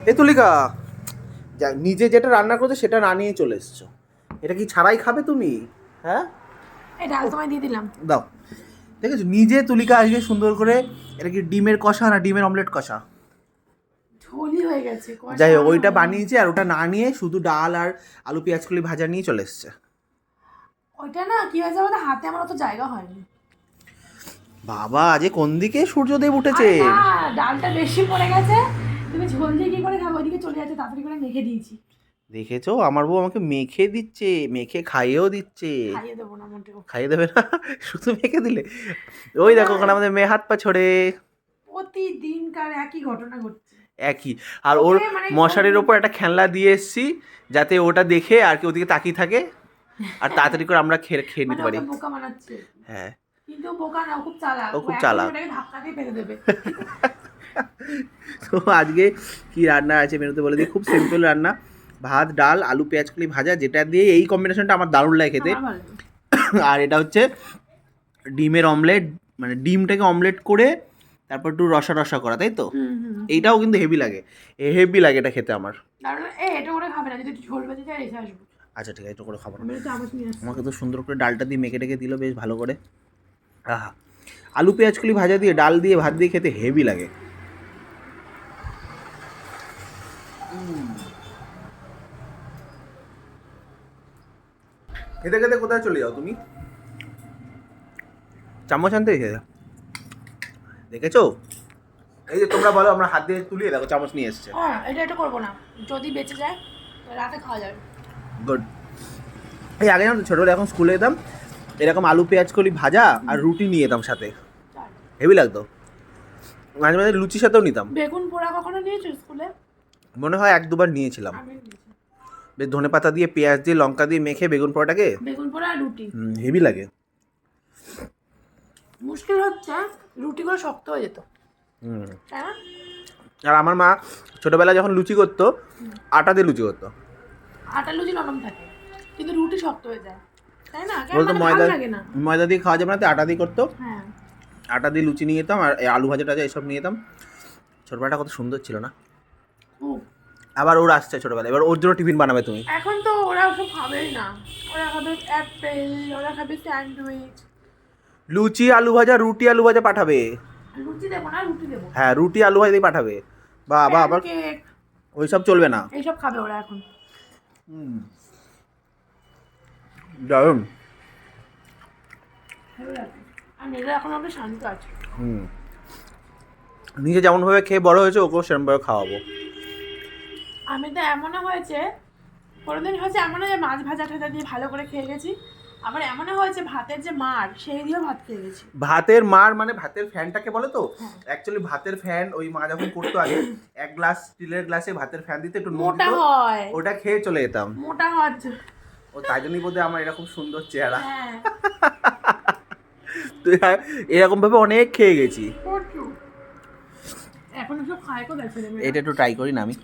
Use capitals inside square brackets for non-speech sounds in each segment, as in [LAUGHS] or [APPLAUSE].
এ তুলিকা যা নিজে যেটা রান্না করছ সেটা না নিয়ে চলে এসছো। এটা কি ছাড়াই খাবে তুমি? হ্যাঁ? ডাল তোমায় দিয়ে দিলাম। দাও। দেখেছ? নিজে তুলিকা আজকে সুন্দর করে এটা কি ডিমের কষা না ডিমের অমলেট কষা? ঝোলই হয়ে গেছে যাই হোক ওইটা বানিয়েছে আর ওটা না নিয়ে শুধু ডাল আর আলু পেঁয়াজ কলি ভাজা নিয়ে চলে এসছে। ওইটা না কি হয়েছে বলতো হাতে আমার অত জায়গা হয়নি। বাবা আজ কোন দিকে সূর্যদেব উঠেছে? ডালটা বেশি পড়ে গেছে। তুমি ঝোল দিয়ে কি করে খাব? ওইদিকে চলে যাচ্ছে তাড়াতাড়ি করে মেখে দিয়েছি। দেখেছ? আমার বউ আমাকে মেখে দিচ্ছে মেখে খাইয়েও দিচ্ছে। খাইয়ে দেবো না মোটেও। খাইয়ে দেবে না? [LAUGHS] শুধু মেখে দিলে? ওই দেখো ওখানে আমাদের মেয়ে হাত পা ছড়ে। প্রতিদিনকার একই ঘটনা ঘটছে। একই। আর ওর মানে মশারির ওপর একটা খেলনা দিয়ে এসছি যাতে ওটা দেখে আর কি ওদিকে তাকিয়ে থাকে। আর [LAUGHS] তাড়াতাড়ি করে আমরা খেয়ে খেয়ে মানে নিতে পারি। হ্যাঁ। কিন্তু বোকা না খুব চালাক। ও খুব চালাক। ওটাকে ধাক্কা দিয়ে ফেলে দেবে। [LAUGHS] তো আজকে কি রান্না আছে মেনুতে বলে দিই। খুব সিম্পল রান্না। ভাত ডাল আলু পেঁয়াজ কলি ভাজা যেটা দিয়ে এই কম্বিনেশনটা আমার দারুণ লাগে খেতে। আর এটা হচ্ছে ডিমের অমলেট মানে ডিমটাকে অমলেট করে তারপর একটু রসা রসা করা তাই তো? এইটাও কিন্তু হেভি লাগে। হেভি লাগে এটা খেতে আমার। এটা আচ্ছা ঠিক আছে একটু করে খাব আমাকে তো সুন্দর করে ডালটা দিয়ে মেখে টেকে দিল বেশ ভালো করে। আহা। আলু পেঁয়াজ কলি ভাজা দিয়ে ডাল দিয়ে ভাত দিয়ে খেতে হেভি লাগে। খেতে খেতে কোথায় চলে যাও তুমি? চামচ আনতে এসে দেখেছ? এই যে তোমরা বলো আমরা হাত দিয়ে তুলিয়ে দেখো চামচ নিয়ে এসছে। হ্যাঁ এটা এটা করব না। যদি বেঁচে যায় রাতে খাওয়া যাবে। গুড এই আগে জানো ছোটোবেলা এখন স্কুলে যেতাম এরকম আলু পেঁয়াজ কলি ভাজা আর রুটি নিয়ে যেতাম সাথে। হেভি লাগতো। মাঝে মাঝে লুচির সাথেও নিতাম। বেগুন পোড়া কখনো নিয়েছো স্কুলে? মনে হয় এক দুবার নিয়েছিলাম। বেশ ধনে পাতা দিয়ে পেঁয়াজ দিয়ে লঙ্কা দিয়ে মেখে বেগুন পোড়াটাকে? বেগুন পোড়া আর রুটি। হেভি লাগে। মুশকিল হচ্ছে রুটিগুলো শক্ত হয়ে যেত। হুম। আর আমার মা ছোটোবেলায় যখন লুচি করতো আটা দিয়ে লুচি করতো। আটা লুচি নরম থাকে কিন্তু রুটি শক্ত হয়ে যায়। তাই না? বলতো মানে ময়দা ময়দা দিয়ে খাওয়া যাবে না আটা দিয়ে করতো। হ্যাঁ। আটা দিয়ে লুচি নিয়ে যেতাম আর আলু ভাজা টাজা এসব নিয়ে যেতাম ছোটোবেলাটা কত সুন্দর ছিল না? আবার ওর আসছে ছোটোবেলা এবার ওর জন্য টিফিন বানাবে তুমি। এখন তো ওরা ওসব খাবেই না। ওরা খাবে অ্যাপেল ওরা খাবে স্যান্ডউইচ। লুচি আলু ভাজা রুটি আলু ভাজা পাঠাবে। লুচি দেবো না রুটি দেবো। হ্যাঁ রুটি আলু ভাজা দিয়ে পাঠাবে। বা আবার ওইসব চলবে না। এইসব খাবে ওরা এখন। দারুণ। লাগে। এখন শান্ত আছে। হুম। নিজে যেমনভাবে খেয়ে বড় হয়েছে ওকেও সেরকমভাবে খাওয়াবো। আমি তো এমনও হয়েছে কোনোদিন হয়েছে এমনও যে মাছ ভাজা টাজা দিয়ে ভালো করে খেয়ে গেছি আবার এমনও হয়েছে ভাতের যে মার সেই দিয়েও ভাত খেয়ে গেছি। ভাতের মার মানে ভাতের ফ্যানটাকে বলে তো? হ্যাঁ। অ্যাকচুয়ালি ভাতের ফ্যান ওই মা যখন করতো আগে এক গ্লাস স্টিলের গ্লাসে ভাতের ফ্যান দিতে একটু মোটা হয়। ওটা খেয়ে চলে যেতাম। মোটা হওয়ার ও তাই জন্যই বোধহয় আমার এরকম সুন্দর চেহারা। হ্যাঁ। তো এরকম ভাবে অনেক খেয়ে গেছি। এখন সব খায় কোথায় ছেলে এটা একটু ট্রাই করি না আমি।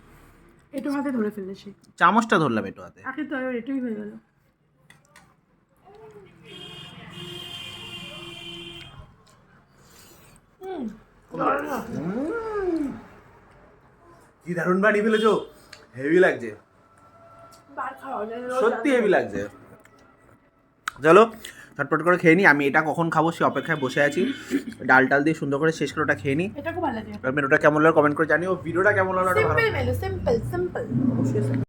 একটু হাতে ধরে ফেললে সে চামচটা ধরলাম একটু হাতে। আগে তো এটাই হয়ে গেল। কি দারুণ বানিয়ে ফেলেছো। হেভি লাগছে। বার খাওয়া যায় সত্যি হেভি লাগছে। চলো ঝটপট করে খেয়ে নিই আমি এটা কখন খাব সে অপেক্ষায় বসে আছি। ডাল টাল দিয়ে সুন্দর করে শেষ করে ওটা খেয়ে নিই এটা খুব ভালো লাগে। মেনুটা কেমন লাগল কমেন্ট করে জানিও। ভিডিওটা কেমন লাগল সিম্পল সিম্পল সিম্পল